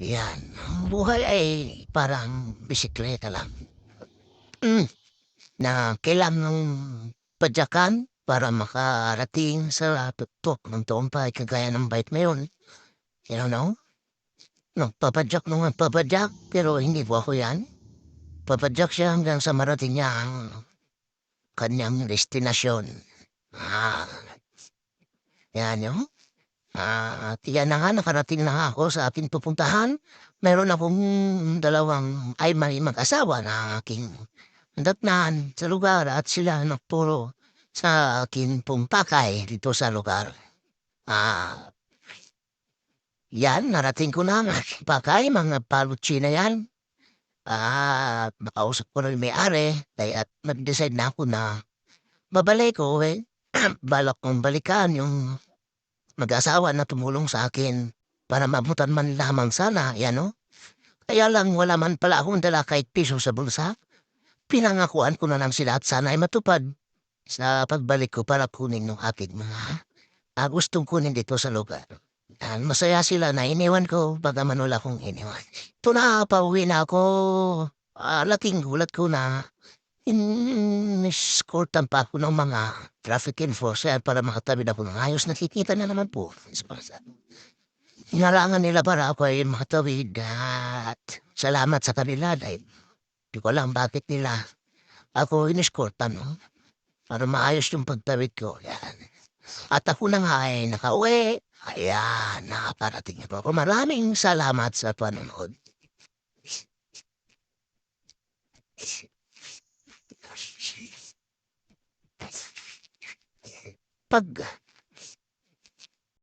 Yan. Ang buhay ay parang bisikleta lang. Hmm, na kailangang padyakan para makarating sa tuktok ng tagumpay kagaya ng bike ngayon. You know? Nagpapadyak nung nagpapadyak pero hindi po ako yan. Papadyak siya hanggang sa marating niya ang kanyang destinasyon. Ah, yan yun. Ah, at yan na nga, nakarating na ako sa ating pupuntahan. Meron akong dalawang ay may mag-asawa na aking datnan sa lugar at sila nagturo sa akin pumpakay dito sa lugar. Ah, yan, narating ko na ang aking pakay, mga palutsi na yan. Ah, nakausap ko na yung may-ari, kaya nag-decide na ako na babalik ko eh. Balak kong balikan yung mag-asawa na tumulong sa akin para mabutan man lamang sana, yan o. Kaya lang wala man pala akong dala kahit piso sa bulsa. Pinangakuan ko na lang sila at sana ay matupad sa pagbalik ko para kunin ng aking mga ah, gustong kunin dito sa lugar. Yan, masaya sila na iniwan ko, bagaman wala akong iniwan. Ito na, pauwi na ako. Ah, laking gulat ko na in-escortan pa ako ng mga traffic enforcer para makatabi na po ng ayos. Nakikita na naman po. Inalangan nila para ako ay makatawid at salamat sa kanila dahil di ko alam bakit nila ako in-escortan no? para maayos yung pagtawid ko. Yan. At ako na nga ay nakauwi. Ayan, nakaparating na po ako. Maraming salamat sa panonood. Pag